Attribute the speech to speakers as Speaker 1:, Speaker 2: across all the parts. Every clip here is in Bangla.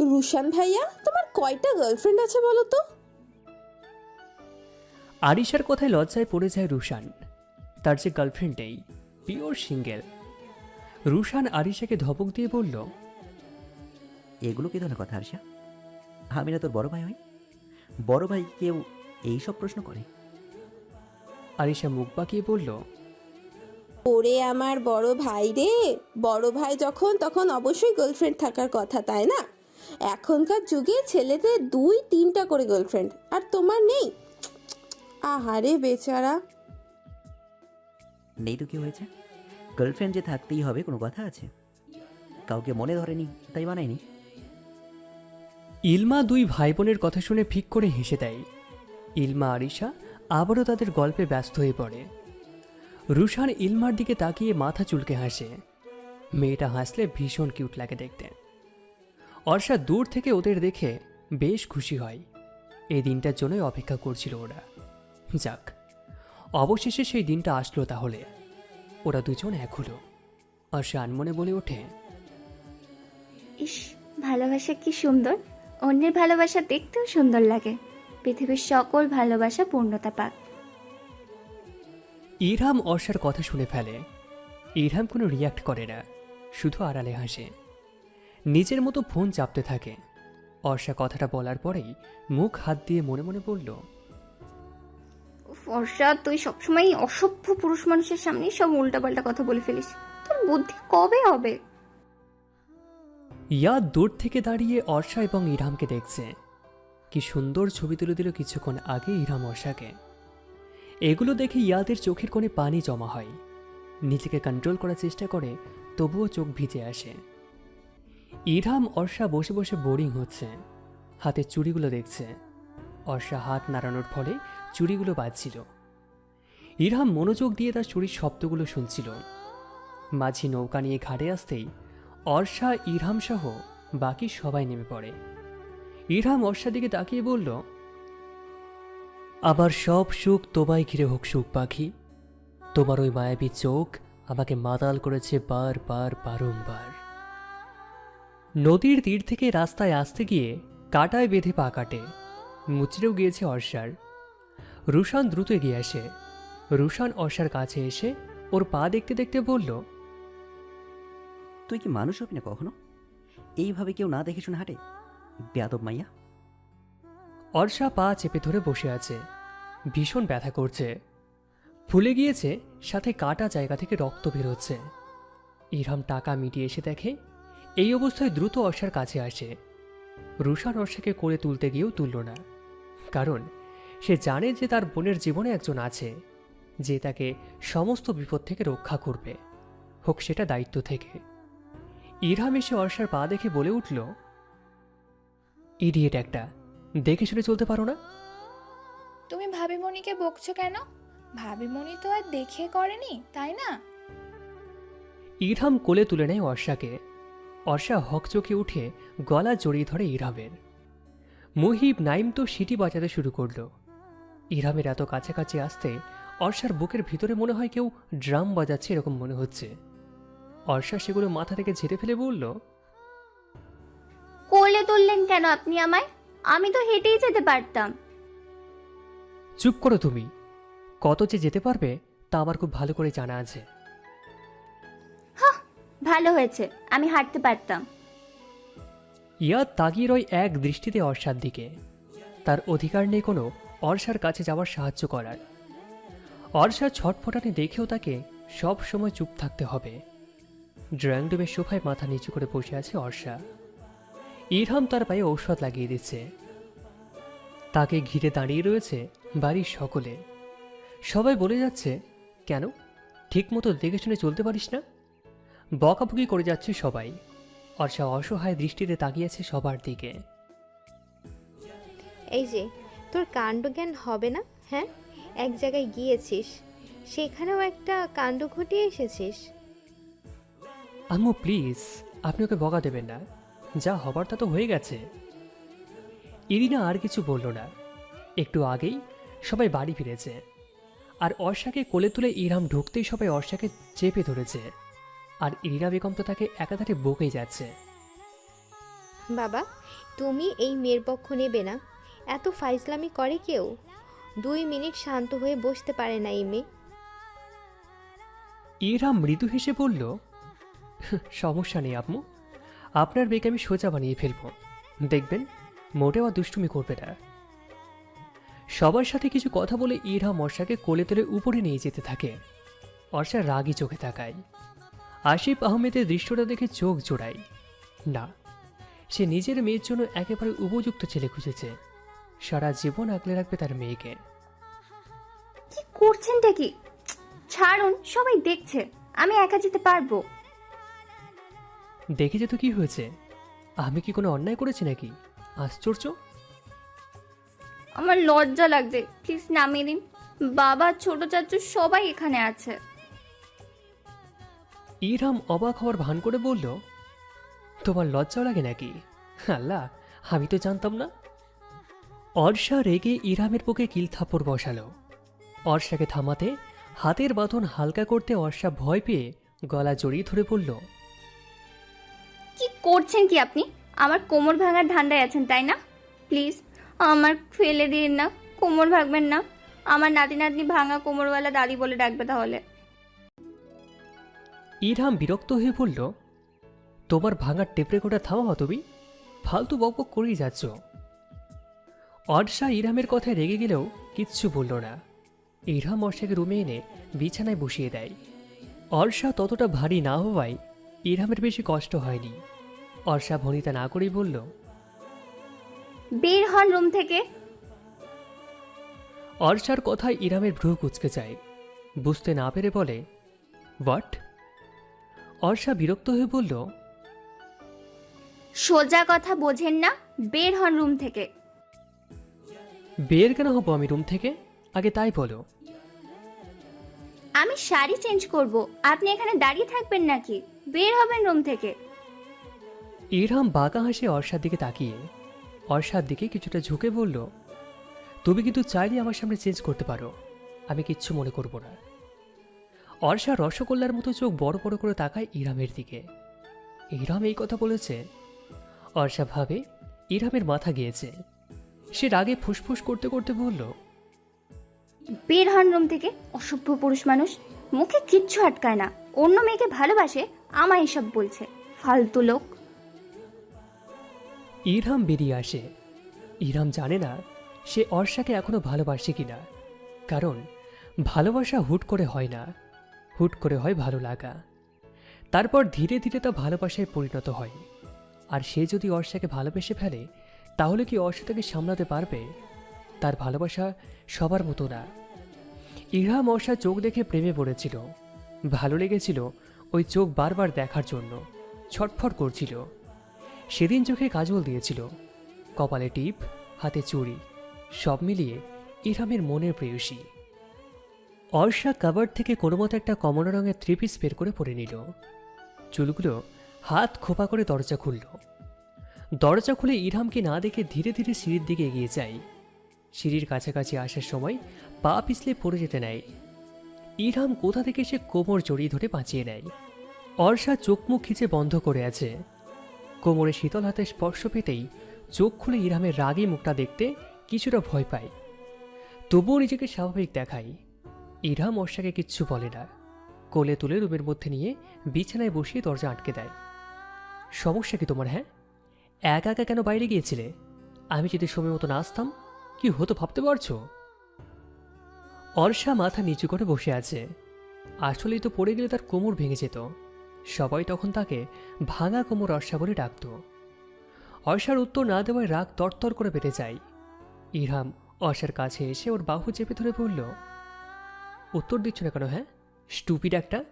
Speaker 1: রুশান ভাইয়া তোমার কয়টা গার্লফ্রেন্ড আছে বলো তো?
Speaker 2: আরিশার কথায় লজ্জায় পড়ে যায় রুশান? তার যে গার্লফ্রেন্ড নেই পিওর সিঙ্গেল রুশান আরিশাকে ধপক দিয়ে বলল
Speaker 3: এগুলো কি ধরনের কথা আরশা? আমি না তোর বড় ভাই হই। বড় ভাই কেউ এই সব প্রশ্ন করে?
Speaker 2: আরিশা মুখ বাঁকিয়ে বলল
Speaker 1: ওরে আমার বড় ভাই রে বড় ভাই যখন তখন অবশ্যই গার্লফ্রেন্ড থাকার কথা তাই না? এখনকার যুগে ছেলেদের দুই তিনটা করে গার্লফ্রেন্ড আর তোমার নেই। আহারে বেচারা।
Speaker 3: নেই তো কি হয়েছে? গার্লফ্রেন্ড যে থাকতেই হবে কোনো কথা আছে? কাউকে মনে ধরেনি তাই বানায়নি
Speaker 2: ইলমা দুই ভাই বোনের কথা শুনে ফিক করে হেসে দেয়। ইলমা আরিশা আবারও তাদের গল্পে ব্যস্ত হয়ে পড়ে। রুশান ইলমার দিকে তাকিয়ে মাথা চুলকে হাসে। মেয়েটা হাসলে ভীষণ কিউট লাগে দেখতে। অর্ষা দূর থেকে ওদের দেখে বেশ খুশি হয়। এই দিনটার জন্যই অপেক্ষা করছিল ওরা। যাক অবশেষে সেই দিনটা আসলো তাহলে। ওরা দুজন এক হলো। অর্ষা আনমনে বলে ওঠে
Speaker 4: ইস ভালোবাসা কি সুন্দর। অন্যের ভালোবাসা দেখতেও সুন্দর লাগে। পৃথিবীর সকল ভালোবাসা পূর্ণতা পাক।
Speaker 2: ইরহাম অর্ষার কথা শুনে ফেলে। ইরহাম কোনো রিয়াক্ট করে না শুধু আড়ালে হাসে। নিজের মতো ফোন চাপতে থাকে। অর্ষা কথাটা বলার পরেই মুখ হাত দিয়ে মনে মনে বলল
Speaker 4: ফর্ষা তুই সবসময় অসভ্য পুরুষ মানুষের সামনে সব উল্টাপাল্টা কথা বলে ফেলিস। তোর বুদ্ধি কবে হবে?
Speaker 2: ইয়া দূর থেকে দাঁড়িয়ে অর্ষা এবং ইরহামকে দেখছে। কি সুন্দর ছবি তুলে দিল কিছুক্ষণ আগে ইরাম অর্ষাকে। এগুলো দেখে ইয়াদের চোখের কোণে পানি জমা হয়। নিজেকে কন্ট্রোল করার চেষ্টা করে তবুও চোখ ভিজে আসে। ইরহাম অর্ষা বসে বসে বোরিং হচ্ছে। হাতে চুড়িগুলো দেখছে। অর্ষা হাত নাড়ানোর ফলে চুড়িগুলো বাজছিল। ইরহাম মনোযোগ দিয়ে তার চুরির শব্দগুলো শুনছিল। মাঝি নৌকা নিয়ে ঘাটে আসতেই অর্ষা, ইরহাম সহ বাকি সবাই নেমে পড়ে। ইরহাম অর্ষার দিকে তাকিয়ে বলল, আবার সব সুখ তোমায় ঘিরে হোক, সুখ পাখি। তোমার ওই মায়াবী চোখ আমাকে মাতাল করেছে বার বার, বারংবার। নদীর তীর থেকে রাস্তায় আসতে গিয়ে কাটায় বেঁধে পা কাটে। মুচড়েও গিয়েছে অর্ষার। রুশান দ্রুত এগিয়ে আসে। রুশান অর্ষার কাছে এসে ওর পা দেখতে দেখতে বলল
Speaker 3: তুই কি মানুষ হবি না কখনো? এইভাবে কেউ না দেখে শুনে হাঁটে? বেয়াদব মাইয়া!
Speaker 2: অর্ষা পা চেপে ধরে বসে আছে। ভীষণ ব্যথা করছে। ফুলে গিয়েছে সাথে কাটা জায়গা থেকে রক্ত বেরোচ্ছে ইরহাম টাকা মিটিয়ে এসে দেখে এই অবস্থায় দ্রুত অর্ষার কাছে আসে। রুশান অর্ষাকে করে তুলতে গিয়েও তুলল না কারণ সে জানে যে তার বোনের জীবনে একজন আছে যে তাকে সমস্ত বিপদ থেকে রক্ষা করবে। হোক সেটা দায়িত্ব থেকে। ইরহাম এসে অর্ষার পা দেখে বলে উঠল ইডিয়েট একটা দেখে শুনে চলতে পারো না?
Speaker 5: তুমি ভাবিমণিকে বকছো কেন? ভাবিমণি তো আর দেখে করেনি তাই না?
Speaker 2: ইরহাম কোলে তুলে নেয় অর্ষাকে। অর্ষা হকচকে উঠে গলা জড়িয়ে ধরে ইরামের। মুহিব নাইম তো সিটি বাজাতে শুরু করল। ইরামের এত কাছাকাছি আসতে অর্ষার বুকের ভিতরে মনে হয় কেউ ড্রাম বাজাচ্ছে এরকম মনে হচ্ছে। অর্ষা সেগুলো মাথা থেকে ঝেড়ে ফেলে বলল
Speaker 4: কোলে তুললেন কেন আপনি আমায়? আমি তো হেঁটেই যেতে পারতাম।
Speaker 2: চুপ করো তুমি। কত যে যেতে পারবে তা আমার খুব ভালো করে জানা আছে।
Speaker 4: ভালো হয়েছে, আমি হাঁটতে পারতাম।
Speaker 2: ইয়া তাকিয়ে রয় এক দৃষ্টিতে অর্ষার দিকে। তার অধিকার নেই কোনো অর্ষার কাছে যাওয়ার সাহায্য করার। অর্ষার ছটফটানি দেখেও তাকে সব সময় চুপ থাকতে হবে। ড্রয়িং রুমের সোফায় মাথা নিচু করে বসে আছে অর্ষা। ইরহাম তার পায়ে ঔষধ লাগিয়ে দিচ্ছে। তাকে ঘিরে দাঁড়িয়ে রয়েছে বাড়ির সকলে। সবাই বলে যাচ্ছে, কেন? ঠিকমতো দেখে শুনে চলতে পারিস না? বকাবকি করে যাচ্ছে সবাই। অর্ষা অসহায় দৃষ্টিতে তাকিয়েছে সবার দিকে।
Speaker 6: এই যে তোর কাণ্ডজ্ঞান হবে না হ্যাঁ? এক জায়গায় গিয়েছিস সেখানেও একটা কাণ্ড ঘটিয়ে এসেছিস।
Speaker 2: আম্মু প্লিজ আপনি ওকে বকা দেবেন না। যা হবার তা তো হয়ে গেছে। ইরিনা আর কিছু বলল না। একটু আগেই সবাই বাড়ি ফিরেছে। আর অর্ষাকে কোলে তুলে ইরহাম ঢুকতেই সবাই অর্ষাকে চেপে ধরেছে। আর ইরিনা বেগম তো তাকে একাধারে বকেই যাচ্ছে।
Speaker 6: বাবা তুমি এই মেয়ের পক্ষ নেবে না? এত ফাইজলামি করে কেউ? দুই মিনিট শান্ত হয়ে বসতে পারে না এই মেয়ে।
Speaker 2: ইরা মৃদু হেসে বলল সমস্যা নেই আম্মু আপনার মেয়েকে আমি সোজা বানিয়ে ফেলব। দেখবেন মোটেও আর দুষ্টুমি করবে না। সবার সাথে কিছু কথা বলে ইরা অর্ষাকে কোলে তুলে উপরে নিয়ে যেতে থাকে। অর্ষা রাগী চোখে তাকায়। আসিফ আহমেদের দৃশ্যটা দেখে চোখ জোড়ায়। না সে নিজের মেয়ের জন্য একেবারে উপযুক্ত ছেলে খুঁজেছে। সারা জীবন আগলে রাখবে তার মেয়েকে।
Speaker 4: কি করছেনটা কি ছাড়ুন সবাই দেখছে। আমি একা যেতে পারব।
Speaker 2: দেখে যে তো কি হয়েছে? আমি কি কোনো অন্যায় করেছি নাকি? আশ্চর্য?
Speaker 4: আমার লজ্জা লাগছে। প্লিজ নামিয়ে দিন। বাবা ছোট চাচু সবাই এখানে আছে।
Speaker 2: ইরহাম অবাক হওয়ার ভান করে বলল, তোমার লজ্জাও লাগে নাকি? আল্লাহ, আমি তো জানতাম না। অর্ষা রেগে ইরামের বুকে কিল থাপ্পড় বসালো। অর্ষাকে থামাতে হাতের বাঁধন হালকা করতে অর্ষা ভয় পেয়ে গলা জড়িয়ে ধরে বলল,
Speaker 4: কি করছেন কি আপনি? আমার কোমর ভাঙার ধান্দায় আছেন, তাই না? প্লিজ, আমার ফেলে দিন না, কোমর ভাঙবেন না। আমার নাতি নাতনি ভাঙা কোমরওয়ালা দাদি বলে ডাকবে তাহলে।
Speaker 2: ইরহাম বিরক্ত হয়ে বলল তোমার ভাঙার টেপরে কোটা থামাও তুমি ফালতু বকবক করেই যাচ্ছ। অর্ষা ইরহামের কথায় রেগে গেলেও কিচ্ছু বলল না। ইরহাম অর্ষাকে রুমে এনে বিছানায় বসিয়ে দেয়। অর্ষা ততটা ভারী না হওয়ায় ইরহামের বেশি কষ্ট হয়নি। অর্ষা ভনিতা না করেই বলল
Speaker 4: বের হন রুম থেকে।
Speaker 2: অর্ষার কথায় ইরামের ভ্রু কুচকে যায়। বুঝতে না পেরে বলে হোয়াট? অর্ষা বিরক্ত হয়ে বলল
Speaker 4: সোজা কথা বোঝেন না বের হন রুম থেকে।
Speaker 2: বের কেন হব আমি রুম থেকে? আগে তাই বলো।
Speaker 4: আমি শাড়ি চেঞ্জ করব আপনি এখানে দাঁড়িয়ে থাকবেন নাকি? বের হবেন রুম থেকে।
Speaker 2: ইরহাম বাঁকা হাসে অর্ষার দিকে তাকিয়ে। অর্ষার দিকে কিছুটা ঝুঁকে বলল তুমি কিন্তু চাইলে আমার সামনে চেঞ্জ করতে পারো আমি কিচ্ছু মনে করব না। অর্ষা রসগোল্লার মতো চোখ বড় বড় করে তাকায় ইরামের দিকে। ইরাম এই কথা বলেছে? অর্ষা ভাবে ইরামের মাথা গিয়েছে। সে রাগে ফুসফুস করতে করতে বলল
Speaker 4: বের হন রুম থেকে অসভ্য পুরুষ মানুষ। মুখে কিচ্ছু আটকায় না। অন্য মেয়েকে ভালোবাসে আমায় এসব বলছে। ফালতু লোক।
Speaker 2: ইরহাম বেরিয়ে আসে। ইরহাম জানে না সে অর্ষাকে এখনও ভালোবাসে কিনা। কারণ ভালোবাসা হুট করে হয় না। হুট করে হয় ভালো লাগা। তারপর ধীরে ধীরে তা ভালোবাসায় পরিণত হয়। আর সে যদি অর্ষাকে ভালোবেসে ফেলে, তাহলে কি অর্ষা তাকে সামলাতে পারবে? তার ভালোবাসা সবার মতো না। ইরহাম অর্ষা চোখ দেখে প্রেমে পড়েছিল। ভালো লেগেছিল ওই চোখ বারবার দেখার জন্য। ছটফট করছিল। সেদিন চোখে কাজল দিয়েছিল। কপালে টিপ, হাতে চুড়ি, সব মিলিয়ে ইরহামের মনের প্রেয়সী। অর্ষা কাবার থেকে কোনো মতো একটা কমলা রঙের থ্রি পিস বের করে পরে নিল। চুলগুলো হাত খোপা করে দরজা খুলল। দরজা খুলে ইরহামকে না দেখে ধীরে ধীরে সিঁড়ির দিকে এগিয়ে যায়। সিঁড়ির কাছাকাছি আসার সময় পা পিছলে পড়ে যেতে নেয়। ইরহাম কোথা থেকে সে কোমর জড়িয়ে ধরে বাঁচিয়ে নেয়। অর্ষা চোখ মুখ খিচে বন্ধ করে আছে। কোমরে শীতল হাতে স্পর্শ পেতেই চোখ খুলে ইরহামের রাগে মুখটা দেখতে কিছুটা ভয় পায়। তবুও নিজেকে স্বাভাবিক দেখায়। ইরহাম অর্ষাকে কিচ্ছু বলে না। কোলে তুলে রুমের মধ্যে নিয়ে বিছানায় বসিয়ে দরজা আটকে দেয়। সমস্যা কি তোমার হ্যাঁ? একা একা কেন বাইরে গিয়েছিলে? আমি যদি সময় মতো না আসতাম, কি হতো ভাবতে পারছ? অর্ষা মাথা নিচু করে বসে আছে। আসলেই তো পড়ে গেলে তার কোমর ভেঙে যেত। সবাই তখন তাকে ভাঙা কোমর অর্ষা বলে ডাকত। অর্ষার উত্তর না দেওয়ায় রাগ তরতর করে বেড়ে যায়। ইরহাম অর্ষার কাছে এসে ওর বাহু চেপে ধরে বলল উত্তর দিচ্ছ না কেন হ্যাঁ? স্টুপিড একটা।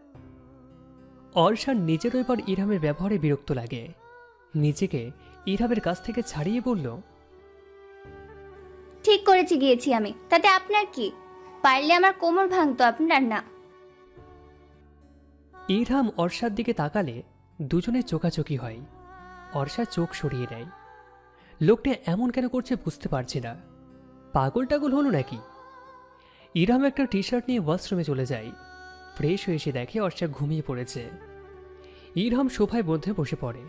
Speaker 2: অর্ষার নিজেরও এবার ইরহামের ব্যবহারে বিরক্ত লাগে। নিজেকে ইরহামের কাছ থেকে ছাড়িয়ে বলল
Speaker 4: ঠিক করেছি গিয়েছি আমি। তাতে আপনার কি? পারলে আমার কোমর ভাঙতো আপনার না।
Speaker 2: ইরহাম অর্ষার দিকে তাকালে দুজনে চোখাচোখি হয়। অর্ষা চোখ সরিয়ে নেয়। লোকটা এমন কেন করছে বুঝতে পারছি না। পাগল টাগল হলো নাকি? ইরহাম একটা টি শার্ট নিয়ে ওয়াশরুমে চলে যায়। ফ্রেশ হয়ে এসে দেখে অর্ষা ঘুমিয়ে পড়েছে। ইরহাম সোফায় মধ্যে বসে পড়ে।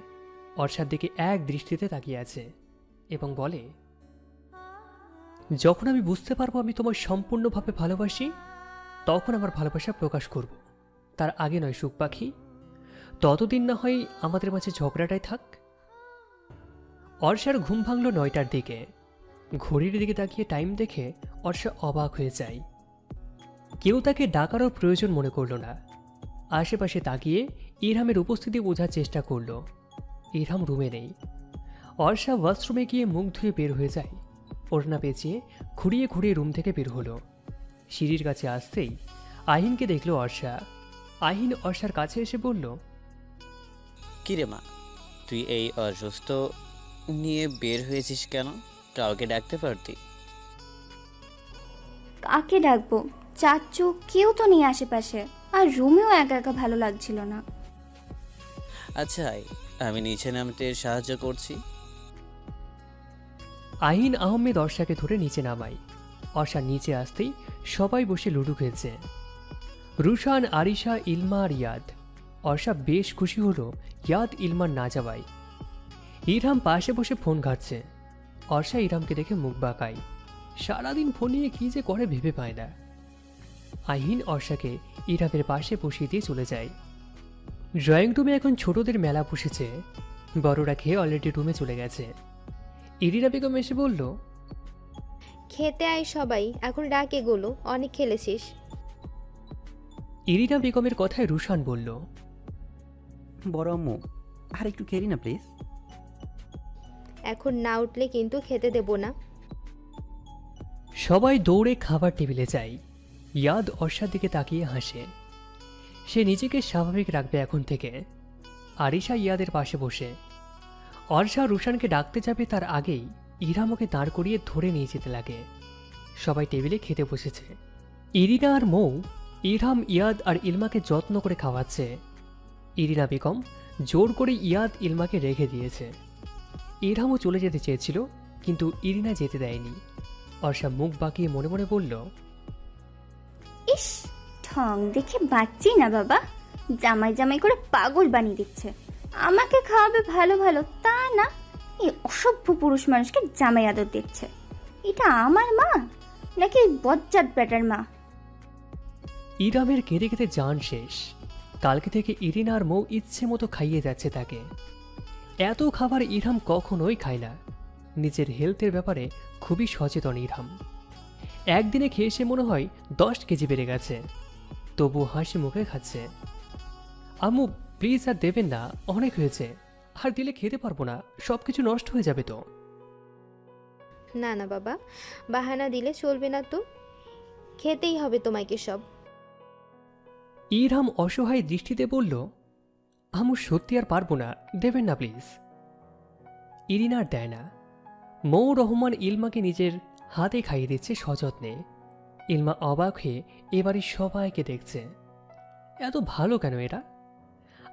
Speaker 2: অর্ষার দিকে এক দৃষ্টিতে তাকিয়ে আছে এবং বলে, যখন আমি বুঝতে পারব আমি তোমায় সম্পূর্ণভাবে ভালোবাসি, তখন আমার ভালোবাসা প্রকাশ করব। তার আগে নয় সুখ পাখি। ততদিন না হয় আমাদের মাঝে ঝগড়াটাই থাক। অর্ষার ঘুম ভাঙল নয়টার দিকে। ঘড়ির দিকে তাকিয়ে টাইম দেখে অর্ষা অবাক হয়ে যায়। কেউ তাকে ডাকারও প্রয়োজন মনে করল না। আশেপাশে তাকিয়ে ইরহামের উপস্থিতি বোঝার চেষ্টা করল। ইরহাম রুমে নেই। অর্ষা ওয়াশরুমে গিয়ে মুখ ধুয়ে বের হয়ে যায়। ওড়না পেঁচিয়ে ঘুরিয়ে ঘুরিয়ে রুম থেকে বের হলো। সিঁড়ির কাছে আসতেই আহিনকে দেখল অর্ষা আহিন অর্ষার কাছে এসে বলল,
Speaker 7: কিরে মা, তুই এই অসুস্থ নিয়ে বের হয়েছিস কেন? কাউকে ডাকতে পারতি?
Speaker 4: কাকে ডাকবো? চাচু কেউ তো নেই আশেপাশে আর রুমেও একা একা ভালো লাগছিল না।
Speaker 7: আচ্ছা আয়, আমি নিচে নামতে সাহায্য করছি।
Speaker 2: আহিন আহমেদ অর্ষাকে ধরে নিচে নামাই অর্ষা নিচে আসতেই সবাই বসে লুডু খেলছে। রুশান আরিশা ইলমা আর ইয়াদ। অর্ষা বেশ খুশি হলো ইয়াদ ইলমার না যাওয়ায়। ইরহাম পাশে বসে ফোন ঘাটছে। অর্ষা ইরামকে দেখে মুখ বাঁকায় সারাদিন ফোন নিয়ে কী যে করে ভেবে পায় না। আহিন অর্ষাকে ইরামের পাশে বসিয়ে দিয়ে চলে যায়। ড্রয়িং রুমে এখন ছোটদের মেলা বসেছে। বড়রা খেয়ে অলরেডি রুমে চলে গেছে। ইরিনা বেগম এসে বলল
Speaker 6: খেতে আয় সবাই এখন ডাক এগুলো অনেক খেলেছিস।
Speaker 2: ইরিনা বেগমের কথায় রুশান বলল
Speaker 3: বড় আম্মু আর একটু খেলি না প্লিজ
Speaker 6: এখন না উঠলে কিন্তু খেতে দেবো না।
Speaker 2: সবাই দৌড়ে খাবার টেবিলে যায়। ইয়াদ অর্ষার দিকে তাকিয়ে হাসে। সে নিজেকে স্বাভাবিক রাখবে এখন থেকে। আরিশা ইয়াদের পাশে বসে। অর্ষা রুশানকে ডাকতে যাবে তার আগেই ইরাম ওকে দাঁড় করিয়ে ধরে নিয়ে যেতে লাগে। সবাই টেবিলে খেতে বসেছে। ইরিনা আর মৌ, ইরহাম, ইয়াদ আর ইলমাকে যত্ন করে খাওয়াচ্ছে। ইরিনা বেগম জোর করে ইয়াদ ইলমাকে রেখে দিয়েছে। ইরহামও চলে যেতে চেয়েছিল কিন্তু ইরিনা যেতে দেয়নি। অর্ষা মুখ বাঁকিয়ে মনে মনে বলল
Speaker 4: ইস ঠং দেখে বাচ্চি না বাবা। জামাই জামাই করে পাগল বানিয়ে দিচ্ছে। আমাকে খাওয়াবে ভালো ভালো তা না। এই অসভ্য পুরুষ মানুষকে জামাই আদর দিচ্ছে। এটা আমার মা? নাকি বজ্জাত বেটার মা?
Speaker 2: ইরামের কেঁদে কেঁদে যান শেষ। কালকে থেকে ইরিনা আর মৌ ইচ্ছে মতো খাইয়ে যাচ্ছে তাকে। এত খাবার ইরহাম কখনোই খায় না। নিজের হেলথের ব্যাপারে খুবই সচেতন ইরহাম। একদিনে খেয়ে সে মনে হয় দশ কেজি বেড়ে গেছে। তবু হাসি মুখে খাচ্ছে। আম্মু প্লিজ আর দেবেন না অনেক হয়েছে। আর দিলে খেতে পারব না সব কিছু নষ্ট হয়ে যাবে তো।
Speaker 6: না না বাবা বাহানা দিলে চলবে না তো। খেতেই হবে তোমাকে সব।
Speaker 2: ইরহাম অসহায় দৃষ্টিতে বলল আমু সত্যি আর পারব না। দেবেন না প্লিজ ইরিনার দেয় না। মৌ রহমান ইলমাকে নিজের হাতে খাইয়ে দিচ্ছে সযত্নে। ইলমা অবাক হয়ে এবারে সবাইকে দেখছে। এত ভালো কেন এরা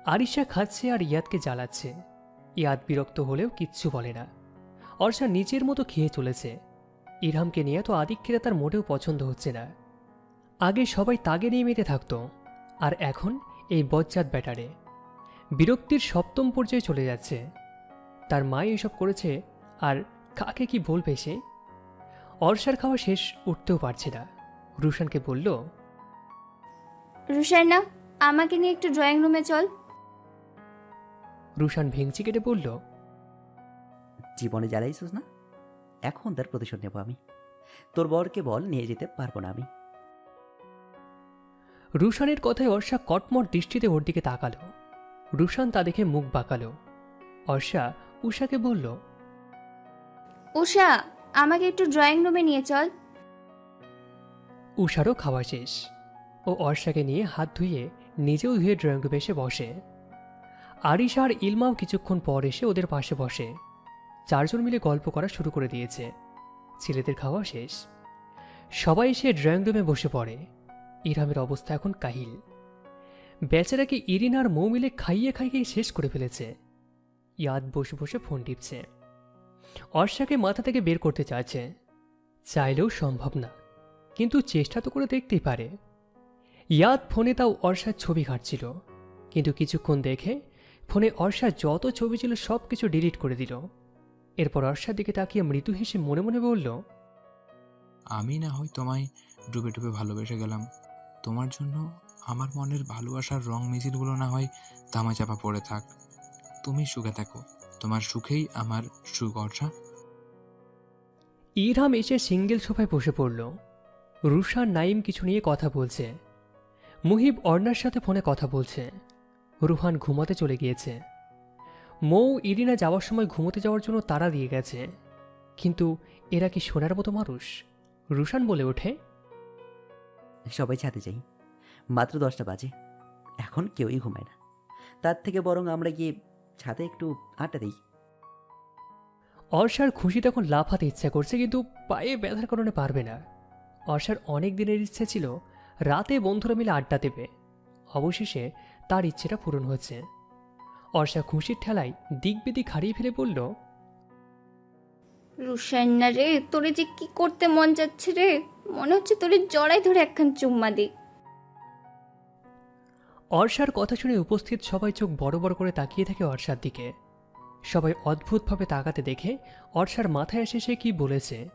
Speaker 2: আরিশা খাচ্ছে আর ইয়াদকে জ্বালাচ্ছে। ইয়াদ বিরক্ত হলেও কিচ্ছু বলে না। অর্ষা নিজের মতো খেয়ে চলেছে। ইরহামকে নিয়ে তো আদিক্ষেরা তার মোটেও পছন্দ হচ্ছে না। আগে সবাই তাগে নিয়ে মেতে থাকতো। আর এখন এই বজ্জাত ব্যাটারে। বিরক্তির সপ্তম পর্যায়ে চলে যাচ্ছে। তার মা এসব করেছে আর কাকে কি বলবে সে? অর্ষার খাওয়া শেষ উঠতেও পারছে না। রুশানকে বলল
Speaker 4: রুশাইনা আমাকে নিয়ে একটু ড্রয়িং রুমে চল।
Speaker 2: রুশান ভেঙচি কেটে বলল
Speaker 3: জীবনে জ্বালাইছিস না? এখন তার প্রতিশোধ নেব আমি। তোর বরকে বল নিয়ে যেতে পারব না আমি।
Speaker 2: রুশানের কথায় অর্ষা কটমট দৃষ্টিতে ওর দিকে তাকালো। রুশান তা দেখে মুখ বাঁকালো। অর্ষা উষাকে বলল
Speaker 4: উষা আমাকে একটু ড্রয়িং রুমে নিয়ে চল।
Speaker 2: উষারও খাওয়া শেষ ও অর্ষাকে নিয়ে হাত ধুয়ে নিজেও ধুয়ে ড্রয়িং রুমে এসে বসে। আরিশা আর ইলমাও কিছুক্ষণ পর এসে ওদের পাশে বসে। চারজন মিলে গল্প করা শুরু করে দিয়েছে। ছেলেদের খাওয়া শেষ। সবাই এসে ড্রয়িং রুমে বসে পড়ে। ইরামের অবস্থা এখন কাহিল। বেচারাকে ইরিন আর মৌ মিলে খাইয়ে খাইয়ে শেষ করে ফেলেছে। ইয়াদ বসে বসে ফোন টিপছে। অর্ষাকে মাথা থেকে বের করতে চাইছে। চাইলেও সম্ভব না, কিন্তু চেষ্টা তো করে দেখতেই পারে। ইয়াদ ফোনে তাও অর্ষার ছবি ঘাটছিল, কিন্তু কিছুক্ষণ দেখে ফোনে অর্ষা যত ছবি ছিল সব কিছু ডিলিট করে দিল। এরপর অর্ষার দিকে তাকিয়ে মৃদু হেসে মনে মনে বলল,
Speaker 8: আমি না হয় তোমায় ডুবে ডুবে ভালোবেসে গেলাম। তোমার জন্য আমার মনের ভালোবাসার রং মিছিলগুলো না হয় দামাচাপা পড়ে থাক। তুমি সুখে থাকো। তোমার সুখেই আমার সুখ অর্ষা
Speaker 2: ইরহাম এসে সিঙ্গেল সোফায় বসে পড়ল। রুষা নাইম কিছু নিয়ে কথা বলছে। মুহিব অর্ণার সাথে ফোনে কথা বলছে। রুহান ঘুমাতে চলে গিয়েছে। মৌ ইরিনা যাওয়ার সময় ঘুমোতে যাওয়ার জন্য তারা দিয়ে গেছে। কিন্তু এরা কি শোনার মতো মানুষ? রুশান বলে ওঠে।
Speaker 3: সবাই ছাদে যাই। মাত্র দশটা বাজে। এখন কেউই ঘুমায় না। তার থেকে বরং আমরা গিয়ে ছাদে একটু আড্ডা দিই।
Speaker 2: অর্ষার খুশি তখন লাফাতে ইচ্ছা করছে কিন্তু পায়ে ব্যথার কারণে পারবে না। অর্ষার অনেক দিনের ইচ্ছে ছিল রাতে বন্ধুরা মিলে আড্ডা দেবে। অবশেষে তার ইচ্ছেটা পূরণ হয়েছে। অর্ষা খুশির ঠেলায় দিক বেদিক হারিয়ে ফেলে বলল
Speaker 4: রুশান্না রে তোরে যে কি করতে মন যাচ্ছে রে? মনে হচ্ছে তোরে জড়াই ধরে একখান চুম্মা দিই
Speaker 2: অর্ষার কথা শুনে উপস্থিত সবাই চোখ বড় বড় করে তাকিয়ে থাকে অর্ষার দিকে। সবাই অদ্ভুতভাবে তাকাতে দেখে অর্ষার মাথায় এসে সে কি বলেছে।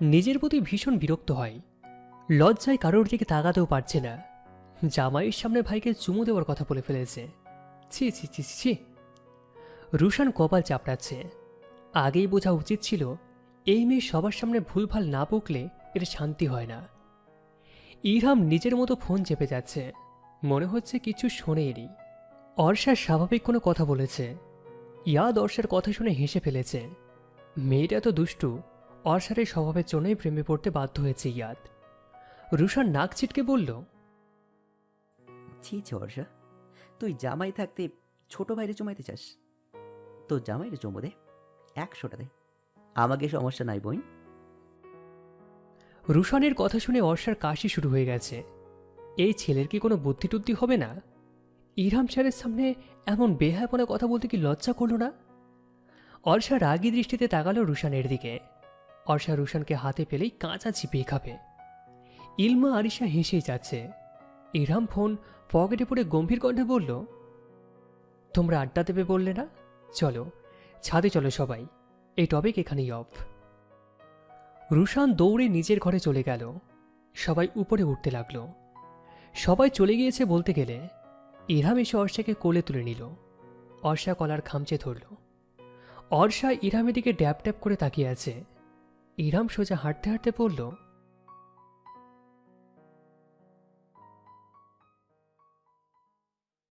Speaker 2: নিজের প্রতি ভীষণ বিরক্ত হয়। লজ্জায় কারোর দিকে তাকাতেও পারছে না। জামাইয়ের সামনে ভাইকে চুমু দেওয়ার কথা বলে ফেলেছে। ছি ছি ছি ছি, রুশান কপাল চাপড়াচ্ছে। আগেই বোঝা উচিত ছিল এই মেয়ে সবার সামনে ভুলভাল না বকলে এর শান্তি হয় না। ইরহাম নিজের মতো ফোন চেপে যাচ্ছে। মনে হচ্ছে কিছু শোনে শোনেনি। অর্ষা স্বাভাবিক কোনো কথা বলেছে। ইয়াদ অর্ষার কথা শুনে হেসে ফেলেছে। মেয়েটা তো দুষ্টু অর্ষার এই স্বভাবের জন্যই প্রেমে পড়তে বাধ্য হয়েছে ইয়াদ। রুশান নাক ছিটকে বলল
Speaker 3: ছি ছি অর্ষা তুই জামাই থাকতে ছোট ভাইরে চুমাইতে চাস? তো জামাইরে চুমো দে একশোটা দে। আমাকে সমস্যা নাই বই
Speaker 2: রুশানের কথা শুনে অর্ষার কাশি শুরু হয়ে গেছে। এই ছেলের কি কোনো বুদ্ধি টুদ্ধি হবে না? ইরাম স্যারের সামনে এমন বেহায়াপনা কথা বলতে কি লজ্জা করল না? অর্ষা রাগী দৃষ্টিতে তাকালো রুশানের দিকে। অর্ষা রুশানকে হাতে পেলেই কাঁচা চিপিয়ে খাবে। ইলমা আরিশা হেসেই যাচ্ছে। ইরাম ফোন পকেটে পড়ে গম্ভীর কণ্ঠে বলল, তোমরা আড্ডা দেবে বললে না? চলো, ছাদে চলো সবাই। এই টপিক এখানেই অফ। রুশান দৌড়ে নিজের ঘরে চলে গেল। সবাই উপরে উঠতে লাগল। সবাই চলে গিয়েছে বলতে গেলে। ইরহাম এসে অর্ষাকে কোলে তুলে নিল। অর্ষা কলার খামচে ধরল। অর্ষা ইরহামের দিকে ড্যাপ ড্যাপ করে তাকিয়ে আছে। ইরহাম সোজা হাঁটতে হাঁটতে পড়ল